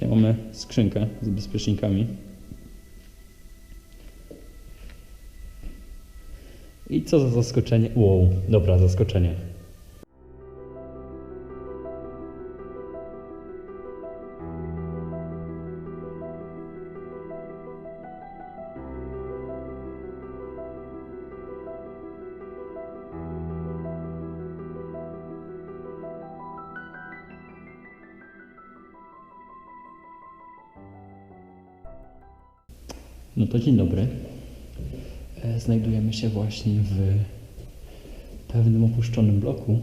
Tutaj mamy skrzynkę z bezpiecznikami. I co za zaskoczenie? Wow, dobra, zaskoczenie. To dzień dobry. E, Znajdujemy się właśnie w pewnym opuszczonym bloku.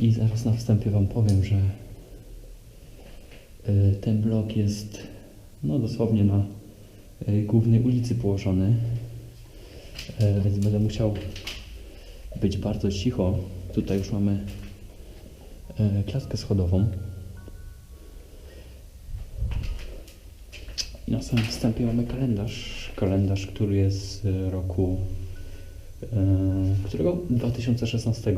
I zaraz na wstępie Wam powiem, że e, ten blok jest no dosłownie na e, głównej ulicy położony. Więc będę musiał być bardzo cicho. Tutaj już mamy klatkę schodową. I na samym wstępie mamy kalendarz. Kalendarz, który jest z roku e, którego? 2016.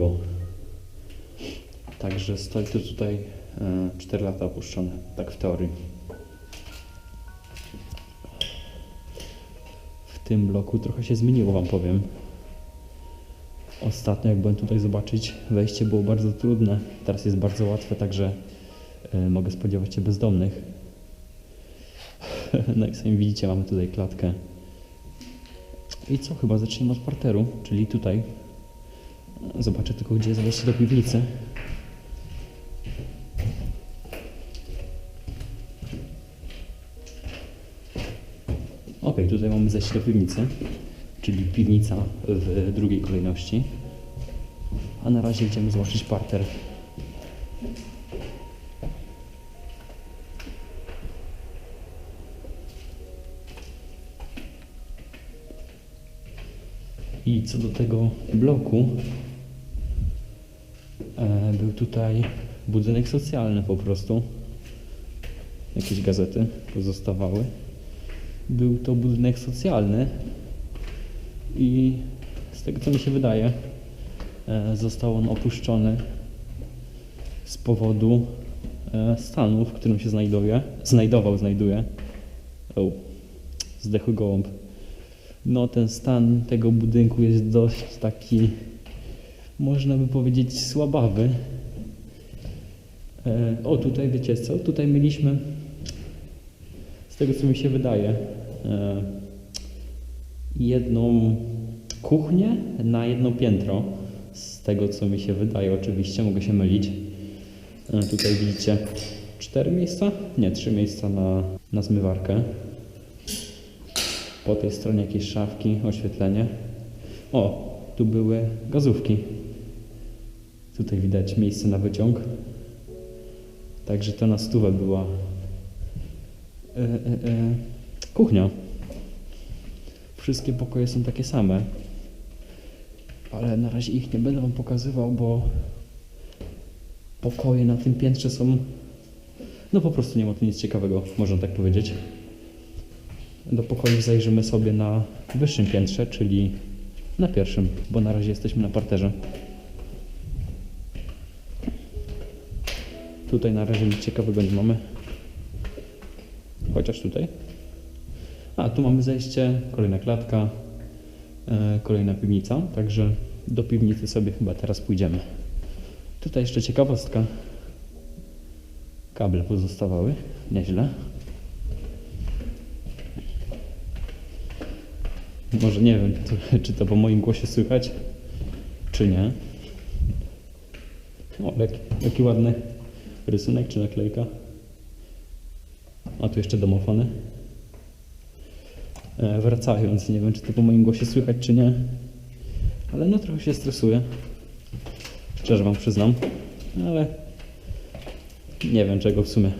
Także stoi to tutaj e, 4 lata opuszczone, tak w teorii. W tym bloku trochę się zmieniło, Wam powiem. Ostatnio, jak byłem tutaj zobaczyć, wejście było bardzo trudne. Teraz jest bardzo łatwe, także e, mogę spodziewać się bezdomnych. No jak sami widzicie, mamy tutaj klatkę. I co, chyba zacznijmy od parteru, czyli tutaj. Zobaczę tylko, gdzie jest wejście do piwnicy. Ok, tutaj mamy zejście do piwnicy, czyli piwnica w drugiej kolejności. A na razie idziemy zobaczyć parter. I co do tego bloku, e, był tutaj budynek socjalny po prostu. Jakieś gazety pozostawały. Był to budynek socjalny i z tego co mi się wydaje, e, został on opuszczony z powodu e, stanu, w którym się znajduje, znajdował, znajduje. O, zdechły gołąb. No, ten stan tego budynku jest dość taki, można by powiedzieć, słabawy. E, o, tutaj wiecie co? Tutaj mieliśmy, z tego co mi się wydaje, e, jedną kuchnię na jedno piętro. Z tego co mi się wydaje, oczywiście, mogę się mylić. E, tutaj widzicie cztery miejsca? Nie, trzy miejsca na, na zmywarkę. Po tej stronie jakieś szafki, oświetlenie. O, tu były gazówki. Tutaj widać miejsce na wyciąg. Także to na stówę była e, e, e, kuchnia. Wszystkie pokoje są takie same. Ale na razie ich nie będę Wam pokazywał, bo pokoje na tym piętrze są. No po prostu nie ma tu nic ciekawego, można tak powiedzieć. Do pokoju zajrzymy sobie na wyższym piętrze, czyli na pierwszym, bo na razie jesteśmy na parterze. Tutaj na razie nic ciekawego nie mamy. Chociaż tutaj. A, tu mamy zejście, kolejna klatka, e, kolejna piwnica, także do piwnicy sobie chyba teraz pójdziemy. Tutaj jeszcze ciekawostka. Kable pozostawały, nieźle. Może nie wiem, to, czy to po moim głosie słychać, czy nie. O, jaki, ładny rysunek czy naklejka. A tu jeszcze domofony. E, wracając, nie wiem, czy to po moim głosie słychać, czy nie. Ale no trochę się stresuję. Szczerze wam przyznam. Ale nie wiem czego w sumie.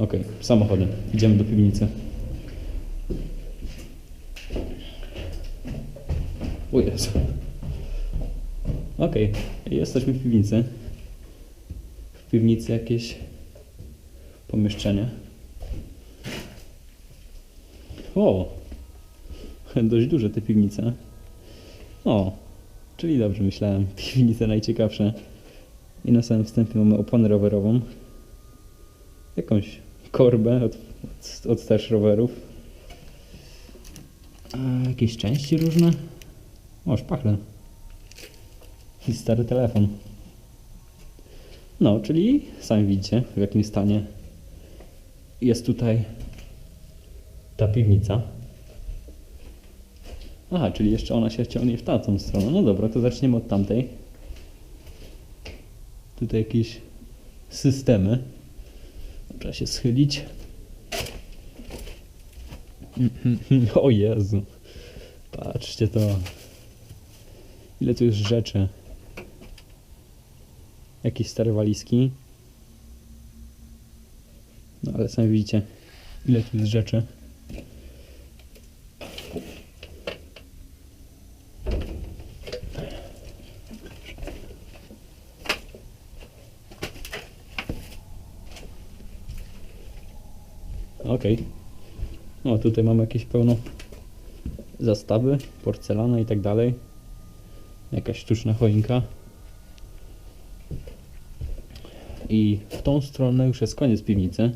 Okej, samochodem. Idziemy do piwnicy. O Jezu. Okej, jesteśmy w piwnicy. W piwnicy jakieś pomieszczenie. O! Dość duże te piwnice. O! Czyli dobrze myślałem. Piwnice najciekawsze. I na samym wstępie mamy oponę rowerową. Jakąś korbę od, od, od też rowerów. A, jakieś części różne. O, szpachle. I stary telefon. No, czyli sami widzicie, w jakim stanie jest tutaj ta piwnica. Aha, czyli jeszcze ona się ciągnie w tamtą stronę. No dobra, to zaczniemy od tamtej. Tutaj jakieś systemy. Trzeba się schylić. O Jezu. Patrzcie to. Ile tu jest rzeczy. Jakieś stare walizki. No ale sami widzicie, ile tu jest rzeczy. Okej. No tutaj mamy jakieś pełno zastawy, porcelana i tak dalej. Jakaś sztuczna choinka. I w tą stronę już jest koniec piwnicy.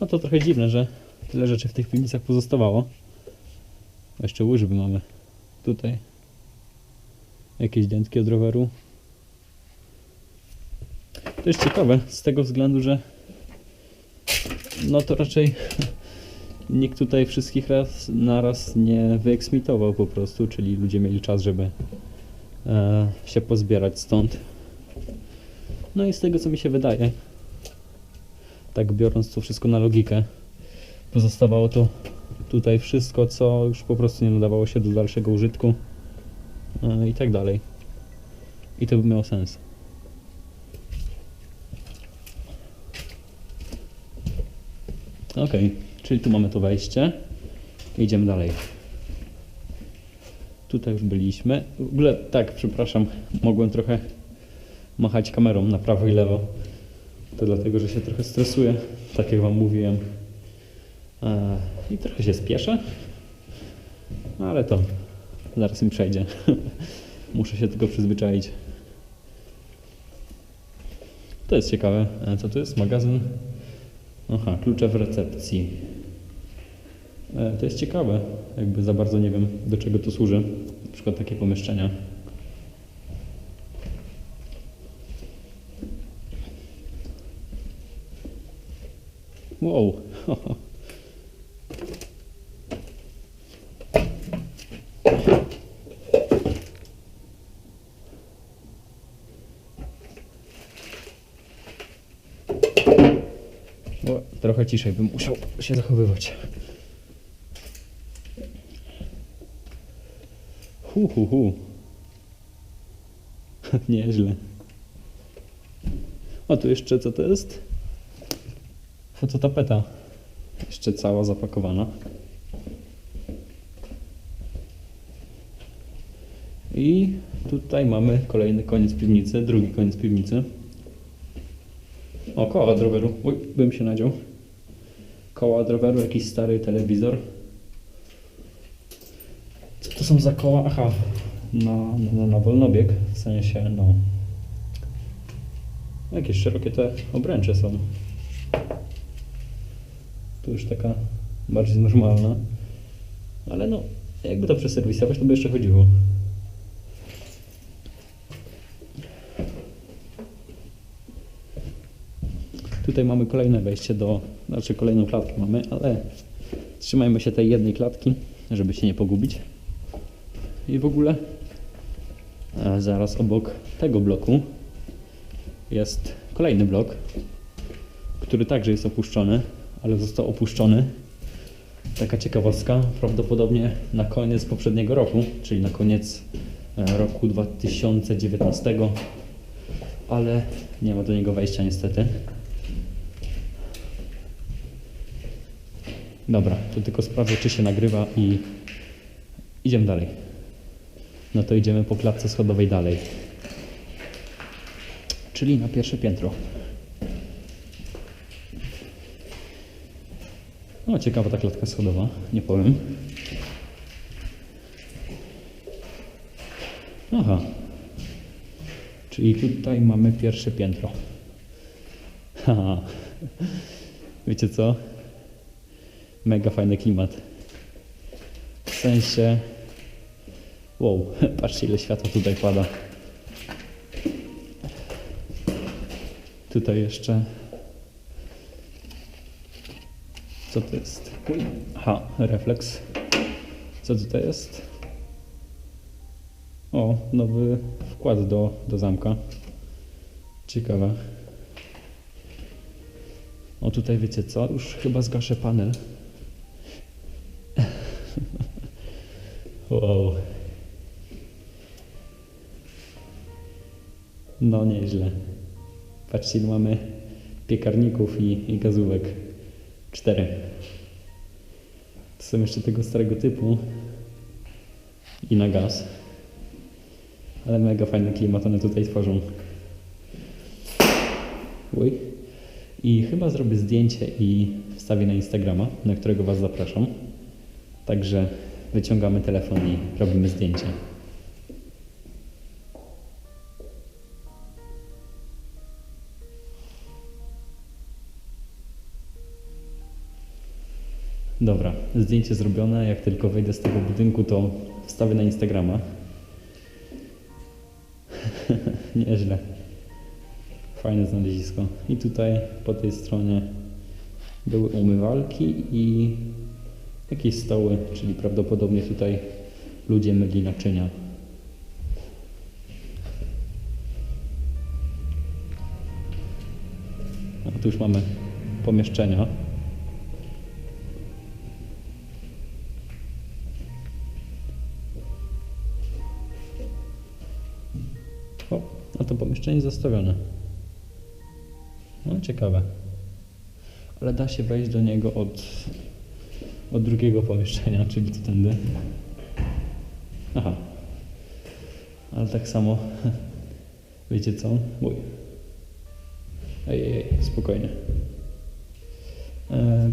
No to trochę dziwne, że tyle rzeczy w tych piwnicach pozostawało. Jeszcze łyżwy mamy tutaj. Jakieś dętki od roweru. To jest ciekawe z tego względu, że no to raczej nikt tutaj wszystkich raz naraz nie wyeksmitował po prostu, czyli ludzie mieli czas, żeby e, się pozbierać stąd. No i z tego co mi się wydaje, tak biorąc to wszystko na logikę, pozostawało to tutaj wszystko, co już po prostu nie nadawało się do dalszego użytku e, i tak dalej. I to by miało sens. Okej, czyli tu mamy to wejście. Idziemy dalej. Tutaj już byliśmy. W ogóle tak, przepraszam, mogłem trochę machać kamerą na prawo i lewo. To dlatego, że się trochę stresuję, tak jak Wam mówiłem. Eee, I trochę się spieszę. Ale to zaraz mi przejdzie. Muszę się tylko przyzwyczaić. To jest ciekawe. E, Co to jest? Magazyn Aha, klucze w recepcji. E, to jest ciekawe, jakby za bardzo nie wiem do czego to służy. Na przykład takie pomieszczenia. Wow. O, trochę ciszej bym musiał się zachowywać. Hu, hu, hu. Nieźle. O, tu jeszcze co to jest? Fototapeta. Jeszcze cała zapakowana. I tutaj mamy kolejny koniec piwnicy, drugi koniec piwnicy. O, koła od roweru. Uj, bym się nadział. Koła od roweru, jakiś stary telewizor. Co to są za koła? Aha, na, na, na wolnobieg, w sensie, no... Jakieś szerokie te obręcze są. Tu już taka bardziej normalna. Ale no, jakby to przeserwisować, to by jeszcze chodziło. Tutaj mamy kolejne wejście do, znaczy kolejną klatkę mamy, ale trzymajmy się tej jednej klatki, żeby się nie pogubić. I w ogóle e, zaraz obok tego bloku jest kolejny blok, który także jest opuszczony, ale został opuszczony. Taka ciekawostka, prawdopodobnie na koniec poprzedniego roku, czyli na koniec e, roku 2019, ale nie ma do niego wejścia niestety. Dobra, to tylko sprawdzę, czy się nagrywa i idziemy dalej. No to idziemy po klatce schodowej dalej. Czyli na pierwsze piętro. No, ciekawa ta klatka schodowa, nie powiem. Aha. Czyli tutaj mamy pierwsze piętro. Haha. Wiecie co? Mega fajny klimat. W sensie... Wow, patrzcie ile światła tutaj pada. Tutaj jeszcze... Co to jest? Aha, refleks. Co tutaj jest? O, nowy wkład do, do zamka. Ciekawe. O, tutaj wiecie co? Już chyba zgaszę panel. Wow. No, nieźle. Patrzcie, ile mamy piekarników i, i gazówek. Cztery. To są jeszcze tego starego typu. I na gaz. Ale mega fajny klimat one tutaj tworzą. Uj. I chyba zrobię zdjęcie i wstawię na Instagrama, na którego Was zapraszam. Także wyciągamy telefon i robimy zdjęcie. Dobra, zdjęcie zrobione. Jak tylko wejdę z tego budynku, to wstawię na Instagrama. Nieźle. Fajne znalezisko. I tutaj po tej stronie były umywalki i jakieś stoły, czyli prawdopodobnie tutaj ludzie myli naczynia. A tu już mamy pomieszczenia. O, a to pomieszczenie zostawione. No, ciekawe. Ale da się wejść do niego od, od drugiego pomieszczenia, czyli to tędy. Aha. Ale tak samo, wiecie co? Ej, ej, ej, spokojnie. E,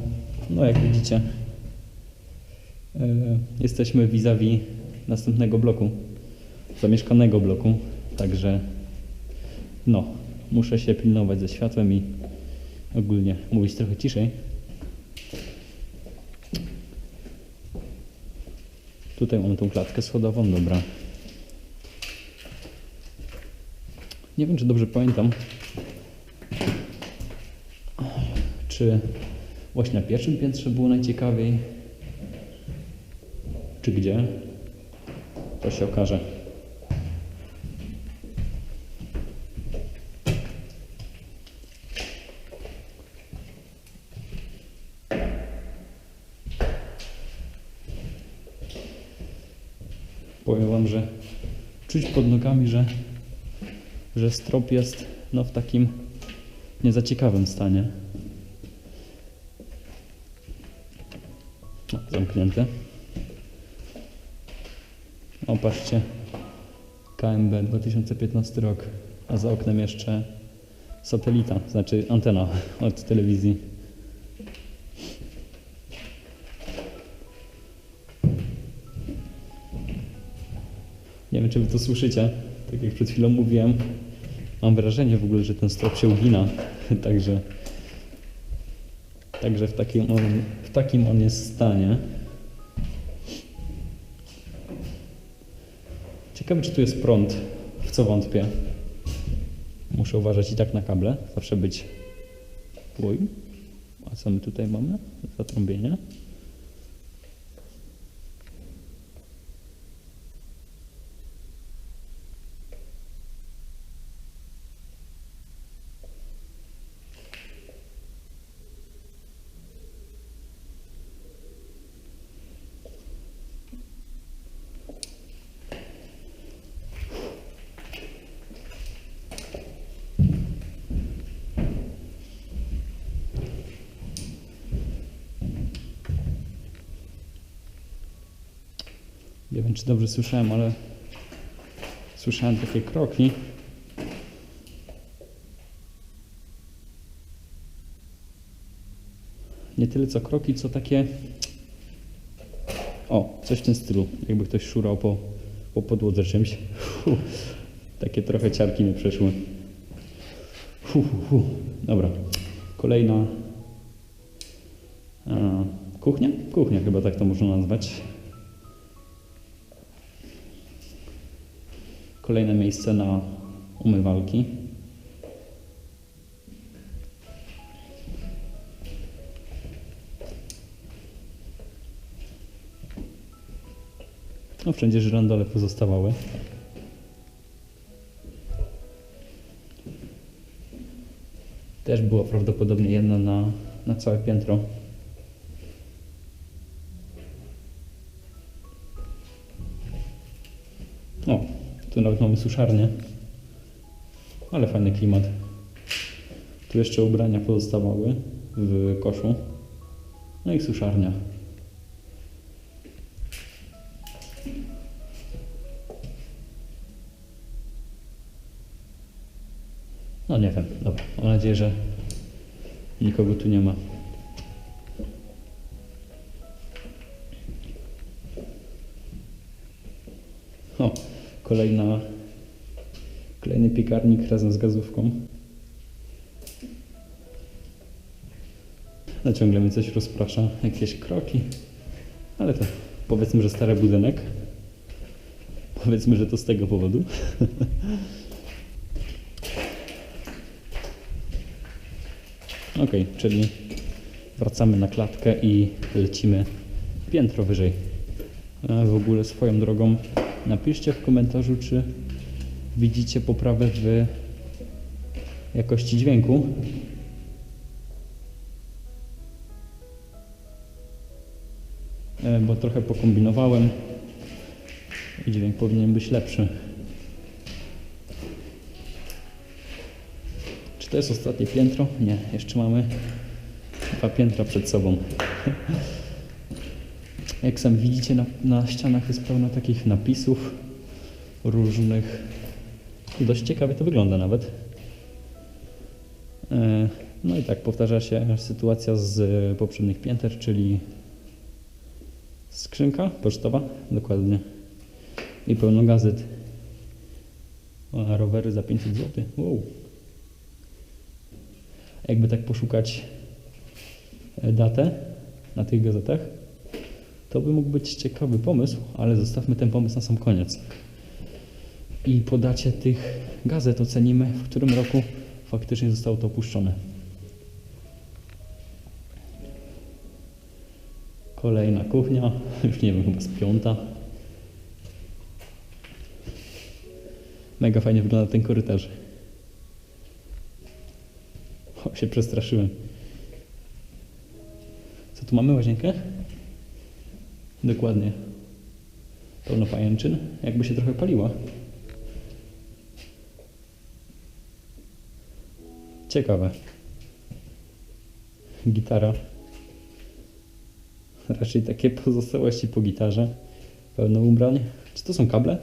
no, jak widzicie, e, jesteśmy vis-a-vis następnego bloku, zamieszkanego bloku, także no, muszę się pilnować ze światłem i ogólnie mówić trochę ciszej. Tutaj mamy tą klatkę schodową, dobra. Nie wiem, czy dobrze pamiętam, czy właśnie na pierwszym piętrze było najciekawiej, czy gdzie. To się okaże. Powiem Wam, że czuć pod nogami, że, że strop jest no, w takim nie za ciekawym stanie. Zamknięte. O, patrzcie. KMB 2015 rok, a za oknem jeszcze satelita, znaczy antena od telewizji. Wiem, czy wy to słyszycie. Tak jak przed chwilą mówiłem, mam wrażenie w ogóle, że ten strop się ugina. Także, także w, takim on, w takim on jest stanie. Ciekawe, czy tu jest prąd, w co wątpię. Muszę uważać i tak na kable, zawsze być. Oj, a co my tutaj mamy? Zatrąbienie. Czy dobrze słyszałem, ale słyszałem takie kroki. Nie tyle co kroki, co takie. O, coś w tym stylu. Jakby ktoś szurał po, po podłodze czymś. Fu, takie trochę ciarki mi przeszły. Fu, fu. Dobra. Kolejna a, kuchnia? Kuchnia chyba tak to można nazwać. Kolejne miejsce na umywalki. No wszędzie żyrandole pozostawały. Też była prawdopodobnie jedna na, na całe piętro. O, tu nawet mamy suszarnię. Ale fajny klimat. Tu jeszcze ubrania pozostawały w koszu. No i suszarnia. No nie wiem, dobra. Mam nadzieję, że nikogo tu nie ma. Kolejna, kolejny piekarnik razem z gazówką. No ciągle mnie coś rozprasza, jakieś kroki. Ale to powiedzmy, że stary budynek. Powiedzmy, że to z tego powodu. Ok, czyli wracamy na klatkę i lecimy piętro wyżej. A w ogóle swoją drogą napiszcie w komentarzu, czy widzicie poprawę w jakości dźwięku. E, Bo trochę pokombinowałem i dźwięk powinien być lepszy. Czy to jest ostatnie piętro? Nie, jeszcze mamy dwa piętra przed sobą. Jak sami widzicie, na, na ścianach jest pełno takich napisów różnych. Dość ciekawie to wygląda nawet. E, No i tak powtarza się sytuacja z poprzednich pięter, czyli skrzynka pocztowa, dokładnie, i pełno gazet. A rowery za 500 zł. Wow. Jakby tak poszukać e, datę na tych gazetach, to by mógł być ciekawy pomysł, ale zostawmy ten pomysł na sam koniec. I po dacie tych gazet ocenimy, w którym roku faktycznie zostało to opuszczone. Kolejna kuchnia, już nie wiem, chyba z piąta. Mega fajnie wygląda ten korytarz. O, się przestraszyłem. Co tu mamy? Łazienkę? Dokładnie. Pełno pajęczyn. Jakby się trochę paliła. Ciekawe. Gitara. Raczej takie pozostałości po gitarze. Pełno ubrań. Czy to są kable?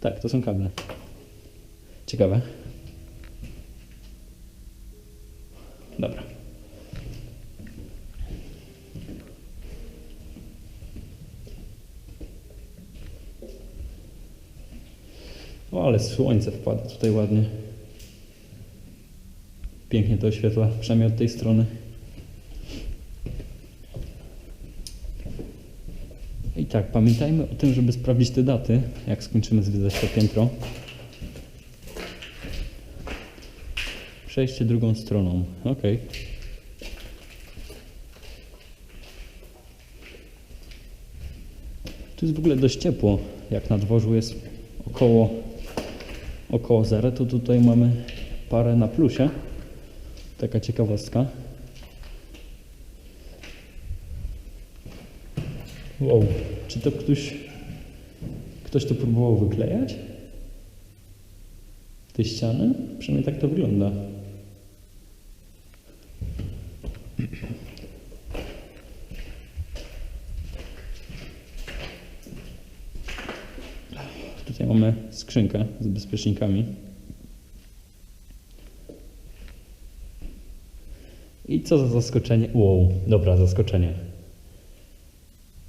Tak, to są kable. Ciekawe. Dobra. O, ale słońce wpada tutaj ładnie. Pięknie to oświetla, przynajmniej od tej strony. I tak, pamiętajmy o tym, żeby sprawdzić te daty, jak skończymy zwiedzać to piętro. Przejście drugą stroną. Ok. Tu jest w ogóle dość ciepło. Jak na dworzu jest około, około zera, to tutaj mamy parę na plusie. Taka ciekawostka. Wow, czy to ktoś, ktoś to próbował wyklejać? Te ściany? Przynajmniej tak to wygląda. Tutaj mamy skrzynkę z bezpiecznikami. I co za zaskoczenie? Wow, dobra, zaskoczenie.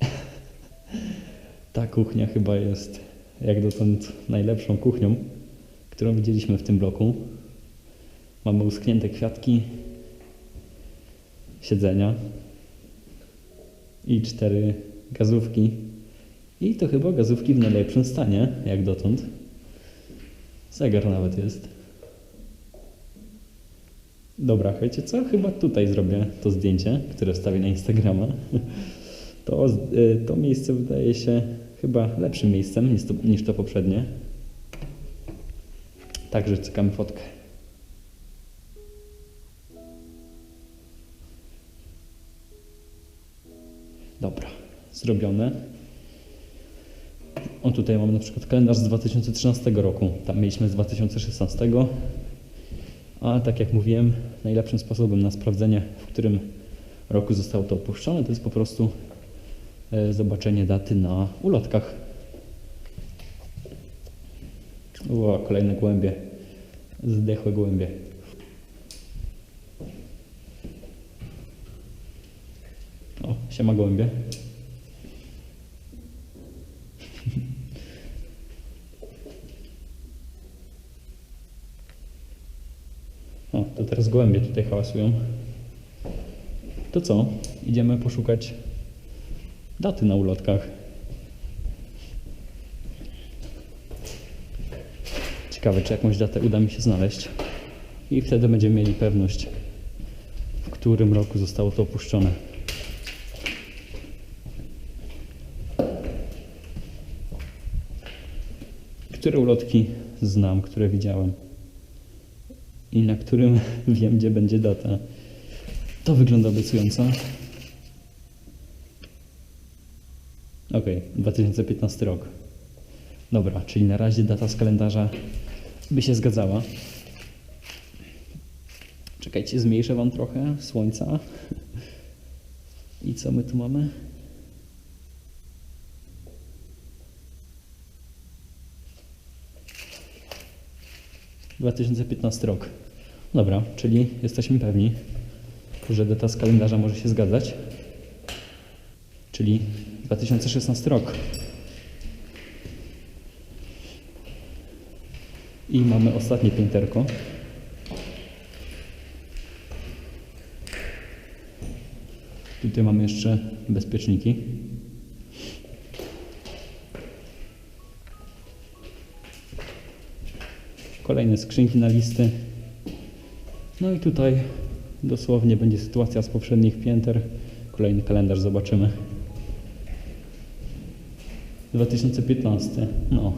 Ta kuchnia chyba jest jak dotąd najlepszą kuchnią, którą widzieliśmy w tym bloku. Mamy uschnięte kwiatki, siedzenia i cztery gazówki. I to chyba gazówki w najlepszym stanie, jak dotąd. Zegar nawet jest. Dobra, wiecie co? Chyba tutaj zrobię to zdjęcie, które wstawię na Instagrama. To, y, to miejsce wydaje się chyba lepszym miejscem niż to, niż to poprzednie. Także czekamy fotkę. Dobra, zrobione. O, tutaj mamy na przykład kalendarz z 2013 roku. Tam mieliśmy z 2016. A tak jak mówiłem, najlepszym sposobem na sprawdzenie, w którym roku zostało to opuszczone, to jest po prostu e, zobaczenie daty na ulotkach. O, kolejne głębie. Zdechłe głębie. O, siema gołębie. O, to teraz gołębie tutaj hałasują. To co? Idziemy poszukać daty na ulotkach. Ciekawe, czy jakąś datę uda mi się znaleźć. I wtedy będziemy mieli pewność, w którym roku zostało to opuszczone. Które ulotki znam, które widziałem i na którym wiem, gdzie będzie data. To wygląda obiecująco. Ok, 2015 rok. Dobra, czyli na razie data z kalendarza by się zgadzała. Czekajcie, zmniejszę Wam trochę słońca. I co my tu mamy? Dwa tysiące piętnasty rok. Dobra, czyli jesteśmy pewni, że data z kalendarza może się zgadzać. Czyli 2016 rok. I mamy ostatnie pięterko. Tutaj mamy jeszcze bezpieczniki. Kolejne skrzynki na listy. No i tutaj dosłownie będzie sytuacja z poprzednich pięter. Kolejny kalendarz zobaczymy. 2015. No.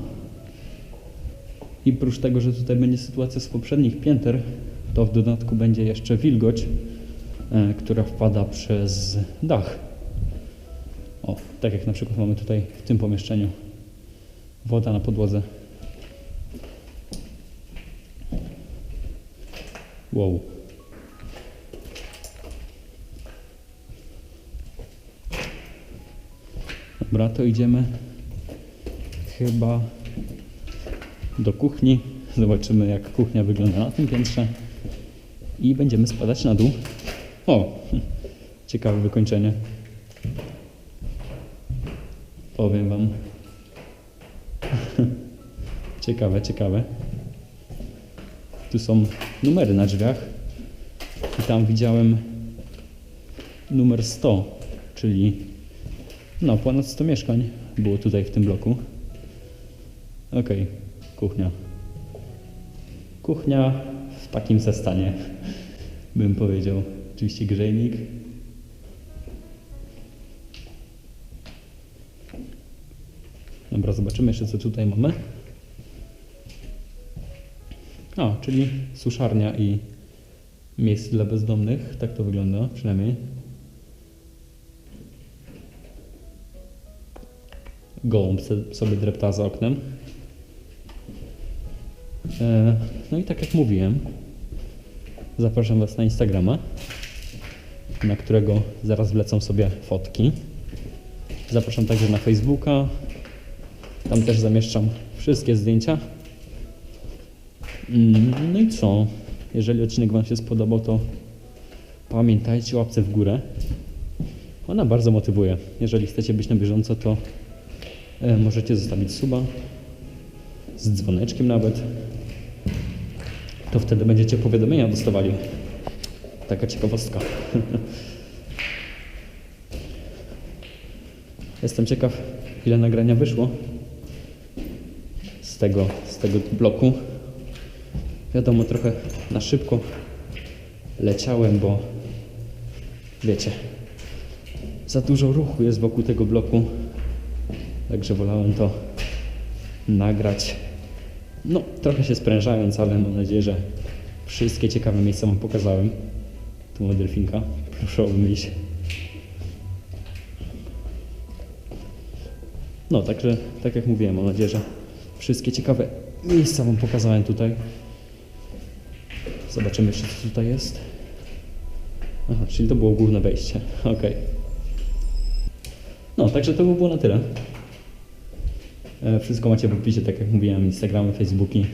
I prócz tego, że tutaj będzie sytuacja z poprzednich pięter, to w dodatku będzie jeszcze wilgoć, e, która wpada przez dach. O, tak jak na przykład mamy tutaj w tym pomieszczeniu. Woda na podłodze. Wow. Dobra, to idziemy chyba do kuchni. Zobaczymy, jak kuchnia wygląda na tym piętrze. I będziemy spadać na dół. O, ciekawe wykończenie. Powiem Wam. ciekawe, ciekawe. Tu są numery na drzwiach. I tam widziałem numer 100, czyli no, ponad 100 mieszkań było tutaj w tym bloku. Okej, kuchnia. Kuchnia w takim se stanie, bym powiedział. Oczywiście grzejnik. Dobra, zobaczymy jeszcze co tutaj mamy. A, czyli suszarnia i miejsce dla bezdomnych. Tak to wygląda przynajmniej. Gołąb sobie drepta za oknem. E, No i tak jak mówiłem, zapraszam Was na Instagrama, na którego zaraz wlecą sobie fotki. Zapraszam także na Facebooka. Tam też zamieszczam wszystkie zdjęcia. Mm, No i co? Jeżeli odcinek Wam się spodobał, to pamiętajcie łapce w górę. Ona bardzo motywuje. Jeżeli chcecie być na bieżąco, to E, Możecie zostawić suba z dzwoneczkiem nawet. To wtedy będziecie powiadomienia dostawali. Taka ciekawostka. Jestem ciekaw, ile nagrania wyszło z tego, z tego bloku. Wiadomo, trochę na szybko leciałem, bo wiecie, za dużo ruchu jest wokół tego bloku. Także wolałem to nagrać. No, trochę się sprężając, ale mam nadzieję, że wszystkie ciekawe miejsca Wam pokazałem. Tu ma delfinka. Proszę obmyć. No, także, tak jak mówiłem, mam nadzieję, że wszystkie ciekawe miejsca Wam pokazałem tutaj. Zobaczymy jeszcze, co tutaj jest. Aha, czyli to było główne wejście. Okej. No, także to by było na tyle. E, Wszystko macie w opisie, tak jak mówiłem, Instagramy, Facebooki.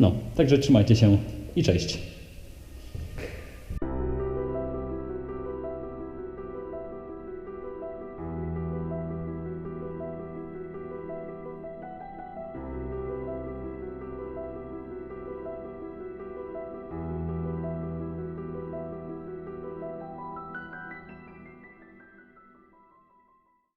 No, także trzymajcie się i cześć.